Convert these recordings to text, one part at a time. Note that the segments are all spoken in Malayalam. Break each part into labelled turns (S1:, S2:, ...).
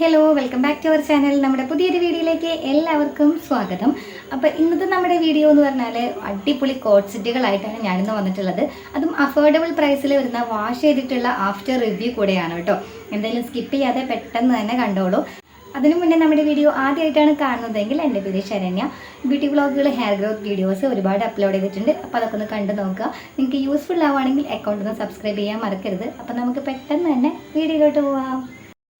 S1: Hello welcome back to our channel നമ്മുടെ പുതിയൊരു വീഡിയോയിലേക്ക് എല്ലാവർക്കും സ്വാഗതം. അപ്പോൾ ഇന്നത്തെ നമ്മുടെ വീഡിയോ എന്ന് പറഞ്ഞാൽ അടിപൊളി കോട്ട് സെറ്റുകളായിട്ടാണ് ഞാനിന്ന് വന്നിട്ടുള്ളത്. അതും അഫോർഡബിൾ പ്രൈസിൽ വരുന്ന വാഷ് ചെയ്തിട്ടുള്ള ആഫ്റ്റർ റിവ്യൂ കൂടെയാണ് കേട്ടോ. എന്തായാലും സ്കിപ്പ് ചെയ്യാതെ പെട്ടെന്ന് തന്നെ കണ്ടോളൂ. അതിനു മുന്നേ നമ്മുടെ വീഡിയോ ആദ്യമായിട്ടാണ് കാണുന്നതെങ്കിൽ എന്റെ പേര് ശരണ്യ. ബ്യൂട്ടി വ്ളോഗുകൾ ഹെയർ ഗ്രോത്ത് വീഡിയോസ് ഒരുപാട് അപ്ലോഡ് ചെയ്തിട്ടുണ്ട്. അപ്പോൾ അതൊക്കെ ഒന്ന് കണ്ടു നോക്കുക. നിങ്ങൾക്ക് യൂസ്ഫുൾ ആവുകയാണെങ്കിൽ അക്കൗണ്ട് ഒന്ന് സബ്സ്ക്രൈബ് ചെയ്യാൻ മറക്കരുത്. അപ്പോൾ നമുക്ക് പെട്ടെന്ന് തന്നെ വീഡിയോയിലോട്ട് പോവാം.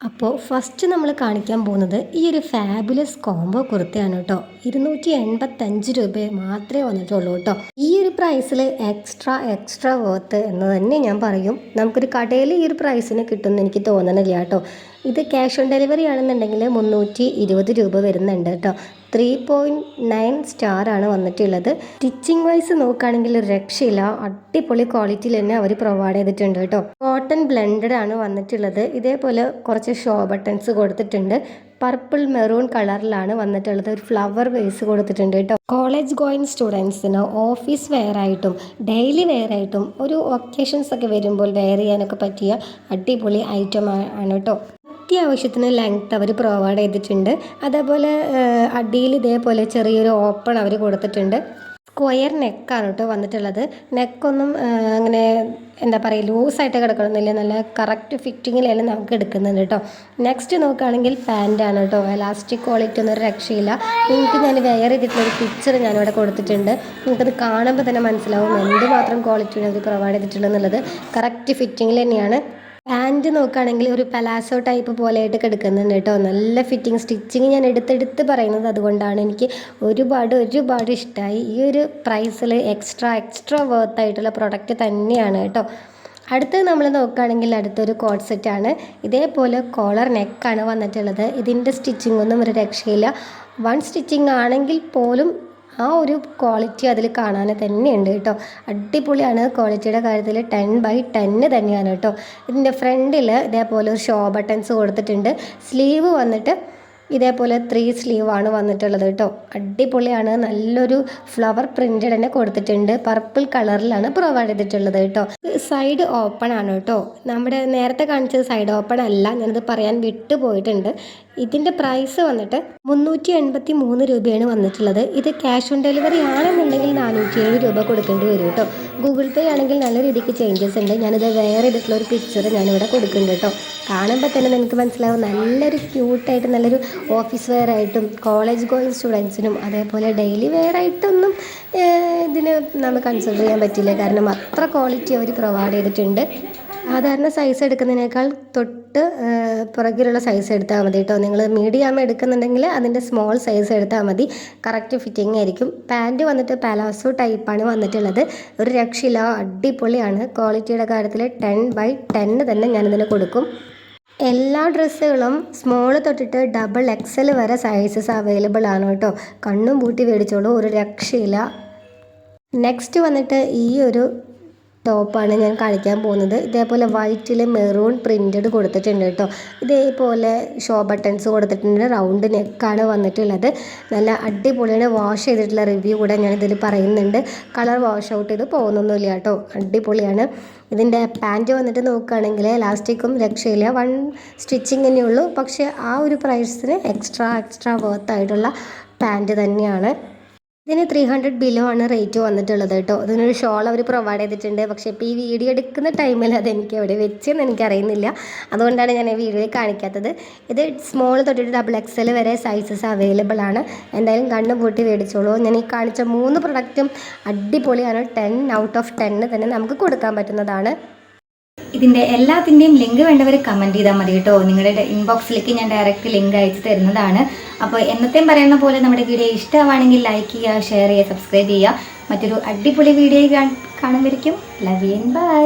S2: അപ്പോൾ ഫസ്റ്റ് നമ്മൾ കാണിക്കാൻ പോകുന്നത് ഈ ഒരു ഫാബുലസ് കോംബോ കുർത്തയാണ് കേട്ടോ. ഇരുന്നൂറ്റി എൺപത്തഞ്ച് രൂപ മാത്രമേ വന്നിട്ടുള്ളൂ കേട്ടോ. ഈ ഒരു പ്രൈസിൽ എക്സ്ട്രാ എക്സ്ട്രാ വർത്ത് എന്ന് തന്നെ ഞാൻ പറയും. നമുക്കൊരു കടയിൽ ഈ ഒരു പ്രൈസിന് കിട്ടുമെന്ന് എനിക്ക് തോന്നണില്ല കേട്ടോ. ഇത് ക്യാഷ് ഓൺ ഡെലിവറി ആണെന്നുണ്ടെങ്കിൽ മുന്നൂറ്റി ഇരുപത് രൂപ വരുന്നുണ്ട് കേട്ടോ. ത്രീ പോയിന്റ് നയൻ സ്റ്റാർ ആണ് വന്നിട്ടുള്ളത്. സ്റ്റിച്ചിങ് വൈസ് നോക്കുകയാണെങ്കിൽ രക്ഷയില്ല. അടിപൊളി ക്വാളിറ്റിയിൽ തന്നെ അവർ പ്രൊവൈഡ് ചെയ്തിട്ടുണ്ട് കേട്ടോ. കോട്ടൺ ബ്ലെൻഡഡ് ആണ് വന്നിട്ടുള്ളത്. ഇതേപോലെ കുറച്ച് ഷോ ബട്ടൺസ് കൊടുത്തിട്ടുണ്ട്. പർപ്പിൾ മെറൂൺ കളറിലാണ് വന്നിട്ടുള്ളത്. ഒരു ഫ്ലവർ വേസ് കൊടുത്തിട്ടുണ്ട് കേട്ടോ. കോളേജ് ഗോയിങ് സ്റ്റുഡൻസിന് ഓഫീസ് വെയർ ആയിട്ടും ഡെയിലി വെയർ ആയിട്ടും ഒരു ഒക്കേഷൻസ് ഒക്കെ വരുമ്പോൾ വെയർ ചെയ്യാനൊക്കെ പറ്റിയ അടിപൊളി ഐറ്റം ആണ് കേട്ടോ. അത്യാവശ്യത്തിന് ലെങ്ത് അവർ പ്രൊവൈഡ് ചെയ്തിട്ടുണ്ട്. അതേപോലെ അടിയിൽ ഇതേപോലെ ചെറിയൊരു ഓപ്പൺ അവർ കൊടുത്തിട്ടുണ്ട്. സ്ക്വയർ നെക്കാണ് കേട്ടോ വന്നിട്ടുള്ളത്. നെക്കൊന്നും അങ്ങനെ എന്താ പറയുക ലൂസായിട്ട് കിടക്കണമെന്നില്ല നല്ല കറക്റ്റ് ഫിറ്റിങ്ങിലെല്ലാം നമുക്ക് എടുക്കുന്നുണ്ട് കേട്ടോ നെക്സ്റ്റ് നോക്കുകയാണെങ്കിൽ പാന്റാണ് കേട്ടോ എലാസ്റ്റിക് ക്വാളിറ്റി ഒന്നും രക്ഷയില്ല. നിങ്ങൾക്ക് ഞാൻ വെയർ ചെയ്തിട്ടുള്ളൊരു പിക്ചർ ഞാനിവിടെ കൊടുത്തിട്ടുണ്ട്. നിങ്ങൾക്കത് കാണുമ്പോൾ തന്നെ മനസ്സിലാവും എന്തുമാത്രം ക്വാളിറ്റിയാണ് അവർ പ്രൊവൈഡ് ചെയ്തിട്ടുള്ളത് എന്നുള്ളത്. കറക്റ്റ് ഫിറ്റിങ്ങിൽ തന്നെയാണ്. പാന്റ് നോക്കുകയാണെങ്കിൽ ഒരു പലാസോ ടൈപ്പ് പോലെയായിട്ട് കിടക്കുന്നുണ്ട് കേട്ടോ. നല്ല ഫിറ്റിംഗ് സ്റ്റിച്ചിങ് ഞാൻ എടുത്തെടുത്ത് പറയുന്നത് അതുകൊണ്ടാണ് എനിക്ക് ഒരുപാട് ഒരുപാട് ഇഷ്ടമായി ഈ ഒരു പ്രൈസിൽ എക്സ്ട്രാ എക്സ്ട്രാ വർത്ത് ആയിട്ടുള്ള പ്രൊഡക്റ്റ് തന്നെയാണ് കേട്ടോ. അടുത്ത് നമ്മൾ നോക്കുകയാണെങ്കിൽ അടുത്തൊരു കോഡ് സെറ്റാണ് ഇതേപോലെ കോളർ നെക്കാണ് വന്നിട്ടുള്ളത്. ഇതിന്റെ സ്റ്റിച്ചിങ് ഒന്നും ഒരു രക്ഷയില്ല. വൺ സ്റ്റിച്ചിങ് ആണെങ്കിൽ പോലും ആ ഒരു ക്വാളിറ്റി അതിൽ കാണാൻ തന്നെയുണ്ട് കേട്ടോ. അടിപൊളിയാണ് ക്വാളിറ്റിയുടെ കാര്യത്തിൽ ടെൻ ബൈ ടെന്ന് തന്നെയാണ് കേട്ടോ. ഇതിന്റെ ഫ്രണ്ടിൽ ഇതേപോലെ ഒരു ഷോ ബട്ടൺസ് കൊടുത്തിട്ടുണ്ട്. സ്ലീവ് വന്നിട്ട് ഇതേപോലെ ത്രീ സ്ലീവാണ് വന്നിട്ടുള്ളത് കേട്ടോ. അടിപൊളിയാണ്. നല്ലൊരു ഫ്ലവർ പ്രിന്റഡ് തന്നെ കൊടുത്തിട്ടുണ്ട്. പർപ്പിൾ കളറിലാണ് പ്രൊവൈഡ് ചെയ്തിട്ടുള്ളത് കേട്ടോ. സൈഡ് ഓപ്പൺ ആണ് കേട്ടോ. നമ്മുടെ നേരത്തെ കാണിച്ചത് സൈഡ് ഓപ്പൺ അല്ല. ഞാനത് പറയാൻ വിട്ടുപോയിട്ടുണ്ട് ഇതിന്റെ പ്രൈസ് വന്നിട്ട് മുന്നൂറ്റി എൺപത്തി മൂന്ന് രൂപയാണ് വന്നിട്ടുള്ളത്. ഇത് ക്യാഷ് ഓൺ ഡെലിവറി ആണെന്നുണ്ടെങ്കിൽ നാനൂറ്റി ഏഴ് രൂപ കൊടുക്കേണ്ടി വരും കേട്ടോ. ഗൂഗിൾ പേ ആണെങ്കിൽ നല്ല രീതിക്ക് ചേഞ്ചസ് ഉണ്ട്. ഞാനിത് വേറെ ഇതിട്ടുള്ള ഒരു പിക്ചർ ഞാനിവിടെ കൊടുക്കുന്നുണ്ട് കേട്ടോ. കാണുമ്പോൾ തന്നെ നിങ്ങൾക്ക് മനസ്സിലാവും. നല്ലൊരു ക്യൂട്ടായിട്ട് നല്ലൊരു ഓഫീസ് വെയർ ആയിട്ടും കോളേജ് ഗോയിങ് സ്റ്റുഡൻസിനും അതേപോലെ ഡെയിലി വെയർ ആയിട്ടൊന്നും ഇതിന് നമ്മൾ കൺസിഡർ ചെയ്യാൻ പറ്റില്ല. കാരണം അത്ര ക്വാളിറ്റി അവർ പ്രൊവൈഡ് ചെയ്തിട്ടുണ്ട്. സാധാരണ സൈസ് എടുക്കുന്നതിനേക്കാൾ തൊട്ട് പുറകിലുള്ള സൈസ് എടുത്താൽ മതി കേട്ടോ നിങ്ങൾ മീഡിയം എടുക്കുന്നുണ്ടെങ്കിൽ അതിന്റെ സ്മോൾ സൈസ് എടുത്താൽ മതി. കറക്റ്റ് ഫിറ്റിംഗ് ആയിരിക്കും. പാന്റ് വന്നിട്ട് പലാസോ ടൈപ്പാണ് വന്നിട്ടുള്ളത്. ഒരു രക്ഷയില്ല. അടിപൊളിയാണ്. ക്വാളിറ്റിയുടെ കാര്യത്തിൽ ടെൻ ബൈ ടെന്ന് തന്നെ ഞാനിതിന് കൊടുക്കും. എല്ലാ ഡ്രസ്സുകളും സ്മോൾ തൊട്ടിട്ട് ഡബിൾ എക്സൽ വരെ സൈസസ് അവൈലബിൾ ആണ് കേട്ടോ. കണ്ണും പൂട്ടി മേടിച്ചോളൂ ഒരു രക്ഷയില്ല. നെക്സ്റ്റ് വന്നിട്ട് ഈ ഒരു ടോപ്പാണ് ഞാൻ കാണിക്കാൻ പോകുന്നത്. ഇതേപോലെ വൈറ്റിൽ മെറൂൺ പ്രിന്റഡ് കൊടുത്തിട്ടുണ്ട് കേട്ടോ. ഇതേപോലെ ഷോ ബട്ടൺസ് കൊടുത്തിട്ടുണ്ട്. റൗണ്ട് നെക്കാണ് വന്നിട്ടുള്ളത്. നല്ല അടിപൊളിയാണ്. വാഷ് ചെയ്തിട്ടുള്ള റിവ്യൂ കൂടെ ഞാൻ ഇതിൽ പറയുന്നുണ്ട്. കളർ വാഷ് ഔട്ട് ചെയ്ത് പോകുന്നൊന്നുമില്ല കേട്ടോ. അടിപൊളിയാണ്. ഇതിന്റെ പാന്റ് വന്നിട്ട് നോക്കുകയാണെങ്കിൽ ലാസ്റ്റിക്കും രക്ഷയില്ല. വൺ സ്റ്റിച്ചിങ് തന്നെയുള്ളൂ പക്ഷേ ആ ഒരു പ്രൈസിന് എക്സ്ട്രാ എക്സ്ട്രാ വർത്ത് ആയിട്ടുള്ള പാന്റ് തന്നെയാണ്. ഇതിന് ത്രീ ഹൺഡ്രഡ് ബിലോ ആണ് റേറ്റ് വന്നിട്ടുള്ളത് കേട്ടോ. ഇതിനൊരു ഷോൾ അവർ പ്രൊവൈഡ് ചെയ്തിട്ടുണ്ട്. പക്ഷേ ഇപ്പോൾ ഈ വീഡിയോ എടുക്കുന്ന ടൈമിൽ അതെനിക്ക് എവിടെ വെച്ചെന്ന് എനിക്കറിയുന്നില്ല. അതുകൊണ്ടാണ് ഞാൻ ഈ വീഡിയോയിൽ കാണിക്കാത്തത്. ഇത് സ്മോൾ തൊട്ടിട്ട് ഡബിൾ എക്സൽ വരെ സൈസസ് അവൈലബിൾ ആണ്. എന്തായാലും കണ്ണ് പൂട്ടി മേടിച്ചോളൂ. ഞാൻ ഈ കാണിച്ച മൂന്ന് പ്രൊഡക്റ്റും അടിപൊളിയാണ്. ടെൻ ഔട്ട് ഓഫ് ടെന്ന് തന്നെ നമുക്ക് കൊടുക്കാൻ പറ്റുന്നതാണ്.
S1: ഇതിന്റെ എല്ലാത്തിന്റെയും ലിങ്ക് വേണ്ടവർ കമന്റ് ചെയ്താൽ മതി കേട്ടോ. നിങ്ങളുടെ ഇൻബോക്സിലേക്ക് ഞാൻ ഡയറക്റ്റ് ലിങ്ക് അയച്ചു തരുന്നതാണ്. അപ്പോൾ എന്നത്തെയും പറയുന്ന പോലെ നമ്മുടെ വീഡിയോ ഇഷ്ടമാണെങ്കിൽ ലൈക്ക് ചെയ്യുക ഷെയർ ചെയ്യുക സബ്സ്ക്രൈബ് ചെയ്യുക. മറ്റൊരു അടിപൊളി വീഡിയോ കാണുമ്പോഴേക്കും ലവ് യു ബൈ